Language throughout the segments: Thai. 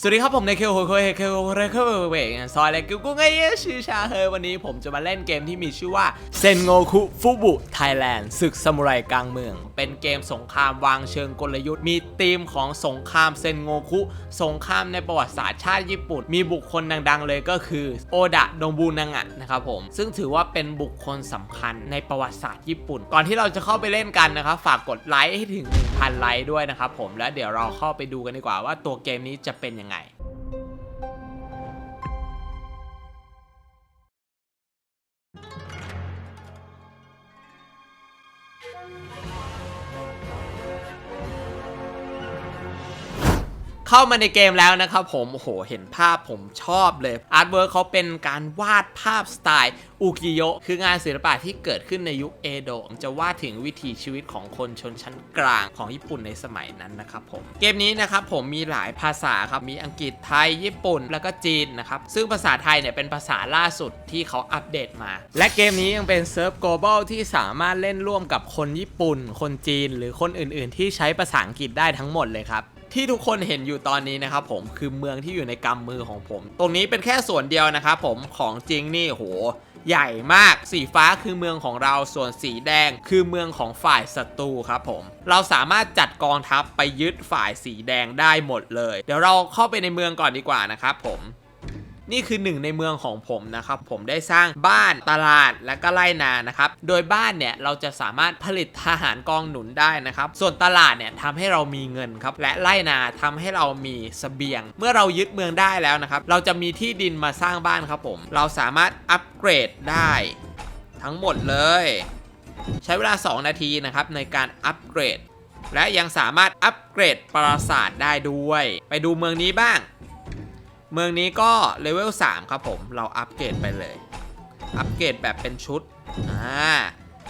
สวัสดีครับผมในเคโฮโคเฮเคโฮเรเคเวงซอยเล็กกูไงเยชื่อชาเฮยวันนี้ผมจะมาเล่นเกมที่มีชื่อว่าเซนโงคุฟุบุไทยแลนด์ศึกซามูไรกลางเมือง เป็นเกมสงครามวางเชิงกลยุทธ์ มีธีมของสงครามเซนโงคุ สงครามในประวัติศาสตร์ชาติญี่ปุ่น มีบุคคลดังๆ เลยก็คือโอดะดงบูนางะนะครับผม ซึ่งถือว่าเป็นบุคคลสำคัญในประวัติศาสตร์ญี่ปุ่น ก่อนที่เราจะเข้าไปเล่นกันนะครับฝากกดไลค์ให้ถึง พันไลค์ด้วยนะครับผมแล้วเดี๋ยวเราเข้าไปดูกันดีกว่าว่าตัวเกมนี้จะเป็นยังไง เข้ามาในเกมแล้วนะครับผมโอ้โหเห็นภาพผมชอบเลยอาร์ตเวิร์กเขาเป็นการวาดภาพสไตล์อุกิโยคืองานศิลปะที่เกิดขึ้นในยุคเอโดะจะวาดถึงวิถีชีวิตของคนชนชั้นกลางของญี่ปุ่นในสมัยนั้นนะครับผมเกมนี้นะครับผมมีหลายภาษาครับมีอังกฤษไทยญี่ปุ่นแล้วก็จีนนะครับซึ่งภาษาไทยเนี่ยเป็นภาษาล่าสุดที่เขาอัปเดตมา และเกมนี้ยังเป็นเซิร์ฟ global ที่สามารถเล่นร่วมกับคนญี่ปุ่น คนจีน หรือคนอื่น ๆ ที่ใช้ภาษาอังกฤษได้ทั้งหมดเลยครับ ที่ทุกคนเห็นอยู่ตอนนี้นะครับผมคือเมืองที่อยู่ในกำมือของผม ตรงนี้เป็นแค่ส่วนเดียวนะครับผมของจริงนี่โหใหญ่มากสีฟ้าคือเมืองของเราส่วนสีแดงคือเมืองของฝ่ายศัตรูครับผม เราสามารถจัดกองทัพไปยึดฝ่ายสีแดงได้หมดเลย เดี๋ยวเราเข้าไปในเมืองก่อนดีกว่านะครับผม นี่คือหนึ่งในเมืองของผมนะครับผมได้สร้างบ้านตลาดและก็ไร่นานะครับโดยบ้านเนี่ยเราจะสามารถผลิตทหารกองหนุนได้นะครับส่วนตลาดเนี่ยทำให้เรามีเงินครับและไร่นาทำให้เรามีเสบียง เมื่อเรายึดเมืองได้แล้วนะครับเราจะมีที่ดินมาสร้างบ้านครับผม เราสามารถอัปเกรดได้ ทั้งหมดเลย ใช้เวลา 2 นาทีนะครับในการอัปเกรด และยังสามารถอัปเกรดปราสาทได้ด้วย ไปดูเมืองนี้บ้าง เมืองนี้ก็เลเวล3ครับผมเราอัปเกรดไปเลย อัปเกรดแบบเป็นชุดอ่า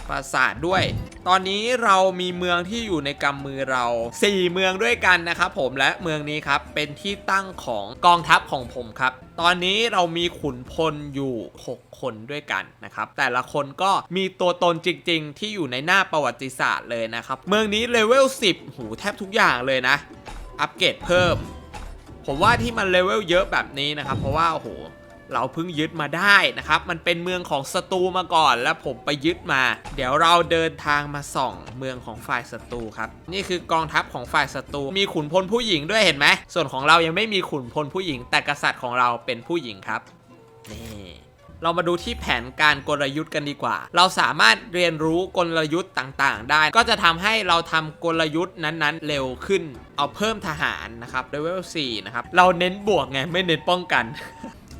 ปราสาทด้วย ตอนนี้เรามีเมืองที่อยู่ในกำมือเรา 4 เมืองด้วยกันนะครับผมและเมืองนี้ครับเป็นที่ตั้งของกองทัพของผมครับ ตอนนี้เรามีขุนพลอยู่ 6 คนด้วยกันนะครับ แต่ละคนก็มีตัวตนจริง ๆ ที่อยู่ในหน้าประวัติศาสตร์เลยนะครับ เมืองนี้เลเวล10 หูแทบทุกอย่างเลยนะ อัปเกรดเพิ่ม ผมว่าที่มันเลเวลเยอะแบบนี้นะครับ เพราะว่าโอ้โหเราเพิ่งยึดมาได้นะครับ มันเป็นเมืองของศัตรูมาก่อน แล้วผมไปยึดมา เดี๋ยวเราเดินทางมาส่องเมืองของฝ่ายศัตรูครับ นี่คือกองทัพของฝ่ายศัตรู มีขุนพลผู้หญิงด้วยเห็นไหม ส่วนของเรายังไม่มีขุนพลผู้หญิง แต่กษัตริย์ของเราเป็นผู้หญิงครับ นี่ เรามาดูที่แผนการกลยุทธ์กันดีกว่า เราสามารถเรียนรู้กลยุทธ์ต่างๆ ได้ ก็จะทำให้เราทำกลยุทธ์นั้นๆ เร็วขึ้น เอาเพิ่มทหารนะครับเลเวล4นะครับ เราเน้นบวกไงไม่เน้นป้องกัน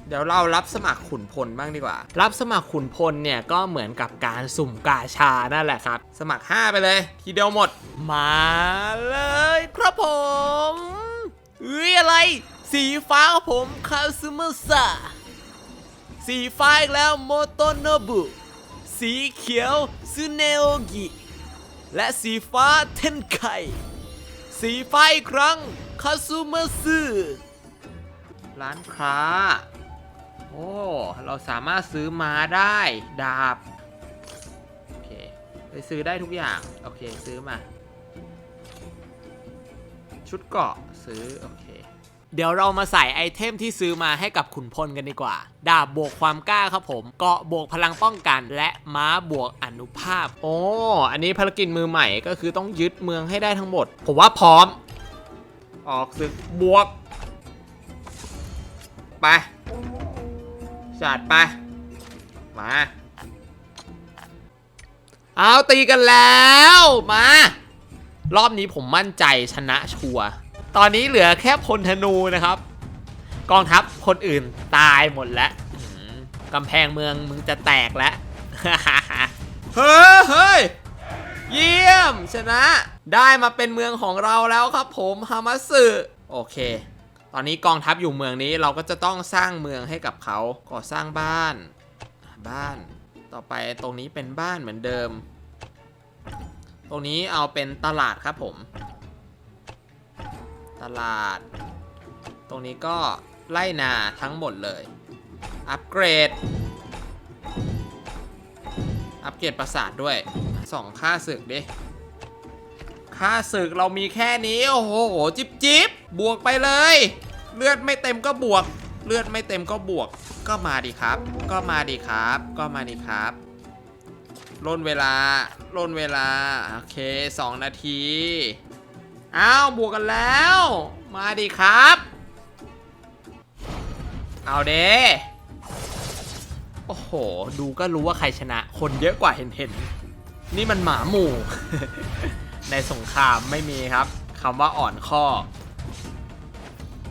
เดี๋ยวเรารับสมัครขุนพลบ้างดีกว่า รับสมัครขุนพลเนี่ยก็เหมือนกับการสุ่มกาชานั่นแหละครับ สมัคร 5 ไปเลย ทีเดียวหมด มาเลยครับผมเอ้ยอะไร สีฟ้าผมคาซึมุสะ สีฟ้าอีกแล้วโมโตโนบุ สีเขียวซูเนโอกิ และสีฟ้าเทนไคสีฟ้าอีกครั้งคาซูเมซึร้านค้า โอ้ เราสามารถซื้อม้าได้ ดาบ โอเคไปซื้อได้ทุกอย่าง โอเค ซื้อมา ชุดเกาะซื้อ โอเค เดี๋ยวเรามาใส่ไอเทมที่ซื้อมาให้กับขุนพลกันดีกว่า ดาบบวกความกล้าครับผม เกราะบวกพลังป้องกันและม้าบวกอนุภาพ โอ้ อันนี้ภารกิจมือใหม่ก็คือต้องยึดเมืองให้ได้ทั้งหมด ผมว่าพร้อม ออกศึกบวก ไปจัดไป มาเอาตีกันแล้ว มา รอบนี้ผมมั่นใจชนะชัวร์ ตอนนี้เหลือแค่พลธนูนะครับ กองทัพคนอื่นตายหมดแล้วกำแพงเมืองมึงจะแตกแล้วเฮ้ยเฮ้ยเยี่ยมชนะ ได้มาเป็นเมืองของเราแล้วครับผมฮามาสึโอเค ตอนนี้กองทัพอยู่เมืองนี้เราก็จะต้องสร้างเมืองให้กับเขาก่อสร้างบ้าน บ้าน ต่อไปตรงนี้เป็นบ้านเหมือนเดิม ตรงนี้เอาเป็นตลาดครับผม ตลาด ตรงนี้ก็ไล่นาทั้งหมดเลย อัปเกรด อัปเกรดปราสาทด้วยสองค่าศึกดิค่าศึกเรามีแค่นี้ โอ้โหจิบจิบบวกไปเลย เลือดไม่เต็มก็บวก เลือดไม่เต็มก็บวก ก็มาดิครับ ก็มาดิครับ ก็มาดิครับล่นเวลาล่นเวลา โอเค 2 นาที อ้าวบวกกันแล้ว มาดิครับ เอาเด้โอ้โห ดูก็รู้ว่าใครชนะ คนเยอะกว่าเห็นเห็นนี่มันหมาหมู่ ในสงครามไม่มีครับคำว่าอ่อนข้อ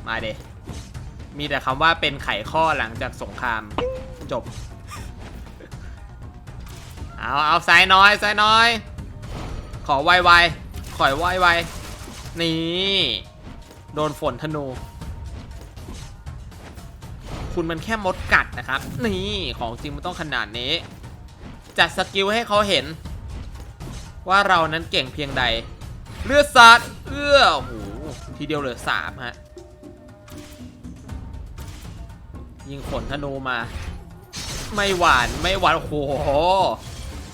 มาเดมีแต่คำว่าเป็นไขข้อหลังจากสงครามจบ เอาเอาสายน้อยสายน้อย ขอไวไวขอไวไว นี่ โดนฝนธนู คุณมันแค่มดกัดนะครับ นี่ของจริงมันต้องขนาดนี้ จัดสกิลให้เขาเห็น ว่าเรานั้นเก่งเพียงใด เลือดสัตว์เอื้อโอ้โหทีเดียวเหลือสามฮะ ยิงฝนธนูมา ไม่หวานไม่หวานโอ้โห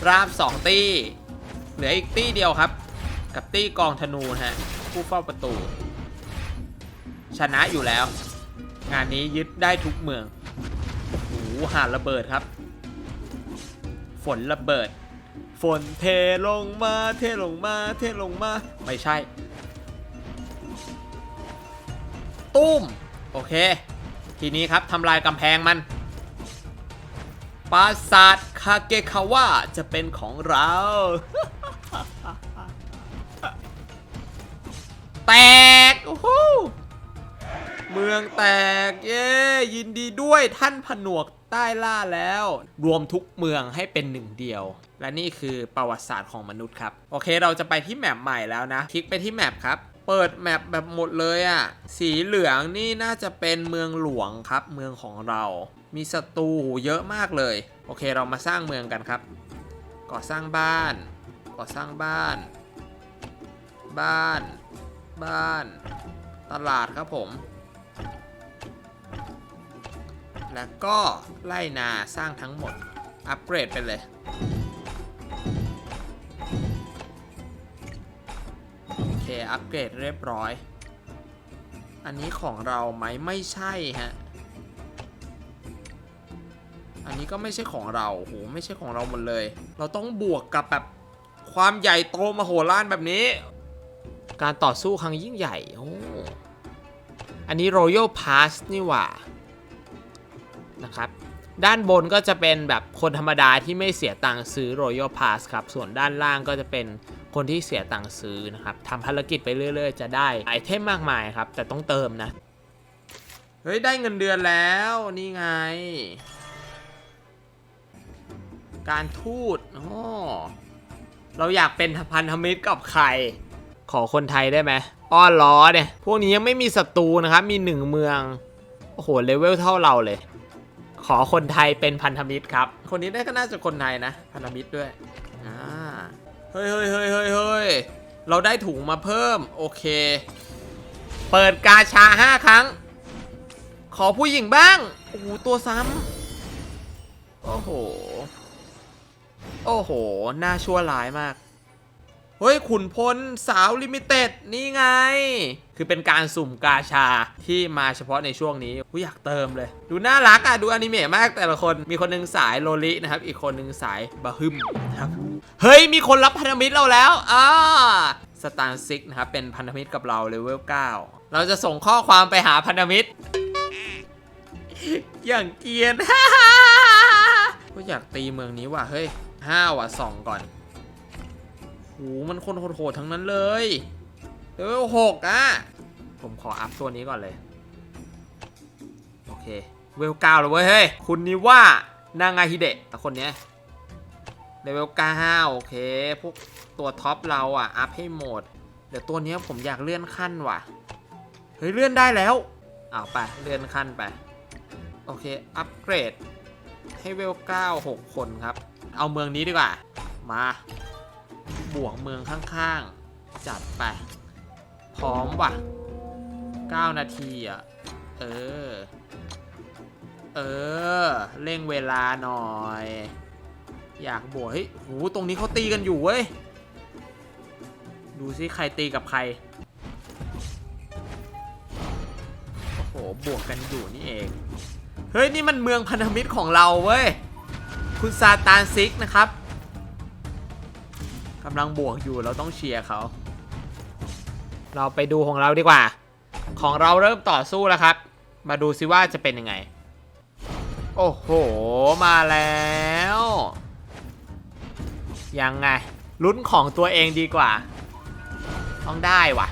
ราบสองตี้ เหลืออีกตี้เดียวครับ กับตี้กองธนูฮะ ผู้เฝ้าประตู ชนะอยู่แล้ว งานนี้ยึดได้ทุกเมืองโอ้โหหาระเบิดครับ ฝนระเบิด ฝนเทลงมาเทลงมาเทลงมา ไม่ใช่ ตุ้ม โอเค ทีนี้ครับทำลายกำแพงมันปราสาทคาเกคาวะจะเป็นของเรา แตกโอ้โหเมืองแตกเย้ยินดีด้วยท่านผนวกใต้ล่าแล้ว รวมทุกเมืองให้เป็นหนึ่งเดียว และนี่คือประวัติศาสตร์ของมนุษย์ครับ โอเคเราจะไปที่แมปใหม่แล้วนะ คลิกไปที่แมปครับ เปิดแมปแบบหมดเลยอะ่ะ สีเหลืองนี่น่าจะเป็นเมืองหลวงครับ เมืองของเรา มีศัตรูเยอะมากเลย โอเคเรามาสร้างเมืองกันครับ ก่อสร้างบ้าน ก่อสร้างบ้าน บ้าน บ้านตลาดครับผม แล้วก็ไล่นาสร้างทั้งหมด อัปเกรดไปเลย โอเค อัปเกรดเรียบร้อย อันนี้ของเราไหมไม่ใช่ฮะ อันนี้ก็ไม่ใช่ของเราโหไม่ใช่ของเราหมดเลย เราต้องบวกกับแบบความใหญ่โตมโหฬารแบบนี้ การต่อสู้ครั้งยิ่งใหญ่ โอ้ อันนี้ Royal Pass นี่หว่า นะครับ ด้านบนก็จะเป็นแบบคนธรรมดาที่ไม่เสียตังค์ซื้อ Royal Pass ครับ ส่วนด้านล่างก็จะเป็นคนที่เสียตังค์ซื้อนะครับทำภารกิจไปเรื่อย ๆ จะได้ไอเทมมากมายครับ แต่ต้องเติมนะ เฮ้ย ได้เงินเดือนแล้วนี่ไง การทูตโอ๋อเราอยากเป็นพันธมิตรกับใคร ขอคนไทยได้ไหมอ้อนล้อเนี่ย พวกนี้ยังไม่มีศัตรูนะครับ มีหนึ่งเมือง โอ้โห เลเวลเท่าเราเลย ขอคนไทยเป็นพันธมิตรครับ คนนี้ได้ก็น่าจะคนไทยนะ พันธมิตรด้วย อ่า เฮ้ยเฮ้ยเฮ้ยเฮ้ยเฮ้ยเราได้ถุงมาเพิ่ม โอเค เปิดกาชาห้าครั้ง ขอผู้หญิงบ้าง โอ้โห ตัวซ้ำ โอ้โห โอ้โห น่าชั่วร้ายมาก เฮ้ยขุนพลสาวลิมิเต็ดนี่ไง คือเป็นการสุ่มกาชาที่มาเฉพาะในช่วงนี้กูอยากเติมเลย ดูน่ารักอะ ดูอนิเมะมากแต่ละคนมีคนหนึงสายโลลินะครับ อีกคนหนึงสายบะฮึมนะครับ เฮ้ย มีคนรับพันธมิตรเราแล้วอ่าสตาร์ซิกนะครับ เป็นพันธมิตรกับเราเลเวล9เราจะส่งข้อความไปหาพันธมิตร อย่างเกรียนก็อยากตีเมืองนี้ว่ะเฮ้ยห้าว่ะสองก่อน โหมันคนโหดๆทั้งนั้นเลยเลเวลหกอะ ผมขออัพตัวนี้ก่อนเลย โอเค เวลเก้าแล้วเว้ยเฮ้ย คุณนิว่านางาฮิเดะแต่คนเนี้ยเลเวลเก้าโอเค พวกตัวท็อปเราอะ อัพให้หมด เดี๋ยวตัวนี้ผมอยากเลื่อนขั้นว่ะ เฮ้ย เลื่อนได้แล้วเอาไป เลื่อนขั้นไป โอเค อัปเกรดให้เวล9 6คนครับ เอาเมืองนี้ดีกว่า มา บวกเมืองข้างๆ จัดไป พร้อมว่ะ 9 นาทีอะ เออ เออ เร่งเวลาหน่อย อยากบวกเฮ้ยโหตรงนี้เขาตีกันอยู่เว้ย ดูซิใครตีกับใคร โอ้โห บวกกันอยู่นี่เอง เฮ้ย นี่มันเมืองพันธมิตรของเราเว้ย คุณซาตานซิกนะครับ กำลังบวกอยู่เราต้องเชียร์เขาเราไปดูของเราดีกว่า ของเราเริ่มต่อสู้แล้วครับ มาดูซิว่าจะเป็นยังไง โอ้โห มาแล้ว ยังไง ลุ้นของตัวเองดีกว่า ต้องได้วะ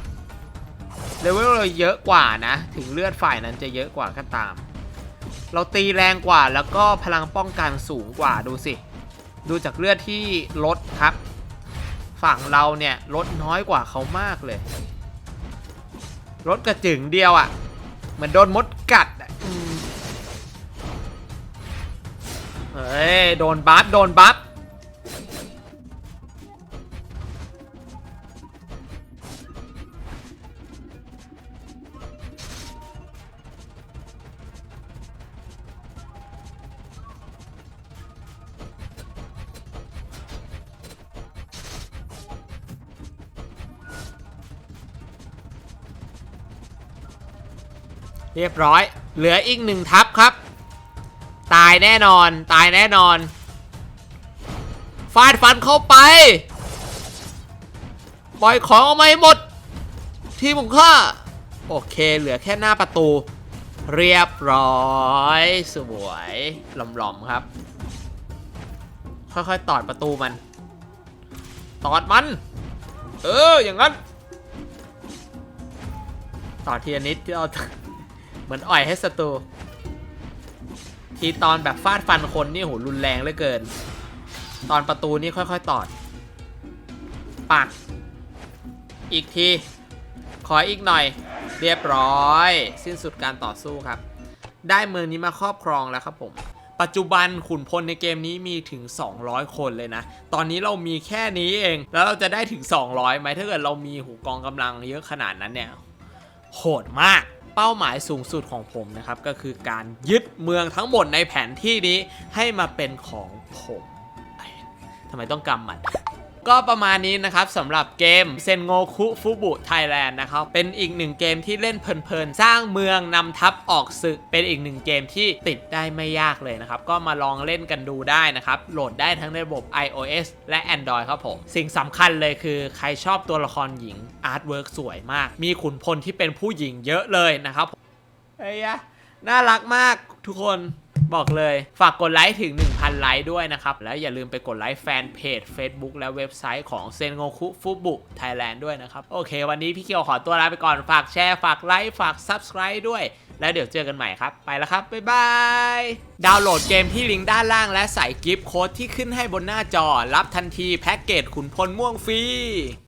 เลเวลเราเยอะกว่านะ ถึงเลือดฝ่ายนั้นจะเยอะกว่าก็ตาม เราตีแรงกว่าแล้วก็พลังป้องกันสูงกว่าดูสิ ดูจากเลือดที่ลดครับ ฝั่งเราเนี่ยลดน้อยกว่าเขามากเลยลดกระจึงเดียวอะ่ะ เหมือนโดนมดกัดอะอืมเฮ้ย โดนบัฟ โดนบัฟ เรียบร้อย เหลืออีกหนึ่งทับครับ ตายแน่นอน ตายแน่นอน ฟาดฟันเข้าไป ปล่อยของออกมาให้หมด ทีมของข้าโอเค เหลือแค่หน้าประตู เรียบร้อย สวยหล่อมๆครับ ค่อยๆ ตอดประตูมัน ตอดมัน เออ อย่างนั้นต่อทีละนิดที่เรา เหมือนอ่อยให้ศัตรูทีตอนแบบฟาดฟันคนนี่โหรุนแรงเหลือเกิน ตอนประตูนี่ค่อยๆตอด ปัก อีกที ขออีกหน่อย เรียบร้อย สิ้นสุดการต่อสู้ครับ ได้เมืองนี้มาครอบครองแล้วครับผม ปัจจุบันขุนพลในเกมนี้มีถึง 200 คนเลยนะ ตอนนี้เรามีแค่นี้เอง แล้วเราจะได้ถึง 200ไหมถ้าเกิดเรามีหูกองกำลังเยอะขนาดนั้นเนี่ย โหดมาก เป้าหมายสูงสุดของผมนะครับ ก็คือการยึดเมืองทั้งหมดในแผนที่นี้ให้มาเป็นของผมทำไมต้องกำมัน ก็ประมาณนี้นะครับสำหรับเกมเซนโงคุฟุบุไทยแลนด์นะครับเป็นอีกหนึ่งเกมที่เล่นเพลินๆ สร้างเมืองนำทัพออกศึก เป็นอีกหนึ่งเกมที่ติดได้ไม่ยากเลยนะครับ ก็มาลองเล่นกันดูได้นะครับ โหลดได้ทั้งในระบบ iOS และ Android ครับผม สิ่งสำคัญเลยคือใครชอบตัวละครหญิงอาร์ตเวิร์กสวยมาก มีขุนพลที่เป็นผู้หญิงเยอะเลยนะครับเฮ้ยะน่ารักมากทุกคน บอกเลย ฝากกดไลค์ถึง 1,000 ไลค์ด้วยนะครับ แล้วอย่าลืมไปกดไลค์แฟนเพจ Facebook และเว็บไซต์ของเซนโงคุฟุบุไทยแลนด์ด้วยนะครับ โอเค วันนี้พี่เคียวขอตัวลาไปก่อนฝากแชร์ ฝากไลค์ฝาก Subscribe ด้วย แล้วเดี๋ยวเจอกันใหม่ครับ ไปแล้วครับ บ๊ายบาย ดาวน์โหลดเกมที่ลิงก์ด้านล่างและใส่กิฟต์โค้ดที่ขึ้นให้บนหน้าจอรับทันทีแพ็กเกจขุนพลม่วงฟรี